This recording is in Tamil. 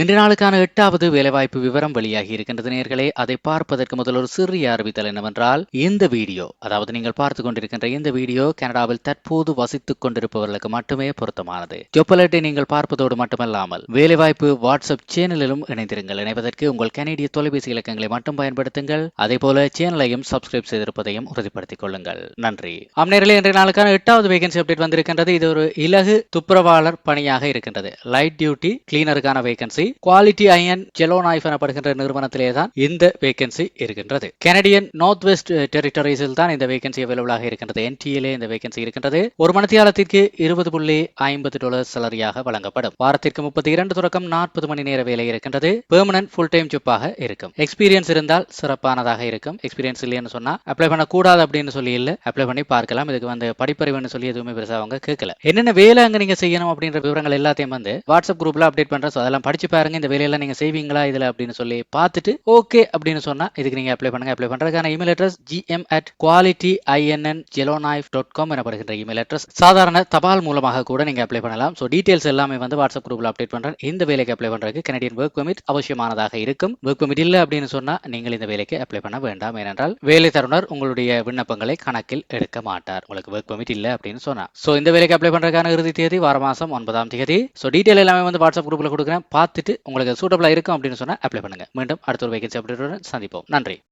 இன்று நாளுக்கான எட்டாவது வேலைவாய்ப்பு விவரம் வெளியாகி இருக்கின்றது நேர்களே. அதை பார்ப்பதற்கு முதல் ஒரு சிறிய அறிவித்தல் என்னவென்றால் இந்த வீடியோ அதாவது நீங்கள் பார்த்து கொண்டிருக்கின்ற இந்த வீடியோ கனடாவில் தற்போது வசித்துக் கொண்டிருப்பவர்களுக்கு மட்டுமே பொருத்தமானது. ஜொப்பலட்டை நீங்கள் பார்ப்பதோடு மட்டுமல்லாமல் வேலைவாய்ப்பு வாட்ஸ்அப் சேனலிலும் இணைந்திருங்கள். இணைவதற்கு உங்கள் கனேடிய தொலைபேசி இலக்கங்களை மட்டும் பயன்படுத்துங்கள். அதே போல சேனலையும் சப்ஸ்கிரைப் செய்திருப்பதையும் உறுதிப்படுத்திக் கொள்ளுங்கள். நன்றி. அம்நேரில் இன்றைய நாளுக்கான எட்டாவது வேகன்சி அப்டேட் வந்திருக்கின்றது. இது ஒரு இலகு துப்புரவாளர் பணியாக இருக்கின்றது. லைட் டியூட்டி கிளீனருக்கான வேகன்சி குவாலிட்டி அயன் ஜெலோனாய்ஃப் எனப்படுகின்ற நிறுவனத்திலே தான் இந்த வேகன்சி இருக்கின்றது. கனடியன் நார்த் வெஸ்ட் டெரிட்டரிஸில் தான் இந்த வேகன்சி அவைலபிளாக இருக்கின்றது. என்டிஏலே இந்த வேகன்சி இருக்கின்றது. ஒரு மணித்தியாலத்திற்கு இருபது புள்ளி ஐம்பது டாலர் சலரியாக வழங்கப்படும். வாரத்திற்கு முப்பத்தி இரண்டு தொடக்கம் நாற்பது மணி நேர வேலை இருக்கின்றது. பெர்மனன்ட் ஃபுல் டைம் ஜப்பாக இருக்கும். எக்ஸ்பீரியன்ஸ் இருந்தால் சிறப்பானதாக இருக்கும். எக்ஸ்பீரியன்ஸ் இல்லைன்னு சொன்னா அப்ளை பண்ணக்கூடாது அப்படின்னு சொல்லி இல்ல. அப்ளை பண்ணி பார்க்கலாம். இதுக்கு வந்து படிப்பறிவுன்னு சொல்லி எதுவுமே பெருசாக அவங்க கேட்கல. என்னென்ன வேலை அங்க நீங்க செய்யணும் அப்படின்ற விவரங்கள் எல்லாத்தையும் வந்து வாட்ஸ்அப் குரூப்ல அப்டேட் பண்றோம் அதெல்லாம் படிச்சு பாருங்கள் இந்த வேலையெல்லாம் நீங்கள் செய்வீங்களா இதில் அப்படின்னு சொல்லி பார்த்துட்டு ஓகே அப்படின்னு சொன்னால் இதுக்கு நீங்கள் அப்ளை பண்ணுங்கள் அப்ளை பண்ணுறதுக்கான email address GM at quality INN Yellowknife dot com எனப்படுகின்ற இமெயில் அட்ரஸ் சாதாரண தபால் மூலமாக கூட நீங்கள் அப்ளை பண்ணலாம். ஸோ டீட்டெயில்ஸ் எல்லாமே வந்து வாட்ஸ்அப் குரூப்பில் அப்டேட் பண்ணுறேன் இந்த வேலைக்கு அப்ளை பண்ணுறதுக்கு கனடியன் ஒர்க் பெர்மிட் அவசியமானதாக இருக்கும். ஒர்க் பெர்மிட் இல்லை அப்படின்னு சொன்னால் நீங்கள் இந்த வேலைக்கு அப்ளை பண்ண வேண்டாம். ஏனென்றால் வேலை தருணர் உங்களுடைய விண்ணப்பங்களை கணக்கில் எடுக்க மாட்டார். உங்களுக்கு ஒர்க் பெர்மிட் இல்லை அப்படின்னு சொன்னால் ஸோ இந்த வேலைக்கு அப்ளை பண்ணுறதுக்கான இறுதி தேதி வார மாதம் ஒன்பதாம் தேதி. ஸோ டீட்டெயில் எல்லாமே வந்து வாட்ஸ்அப் குரூப்பில் கொடுக்குறேன். பார்த்துட்டு உங்களுக்கு சூட்டபிளாக இருக்கும் அப்படின்னு சொன்னா அப்ளை பண்ணுங்க. மீண்டும் அடுத்த ஒரு வேகன்சி அப்டேட்டுடன் சந்திப்போம். நன்றி.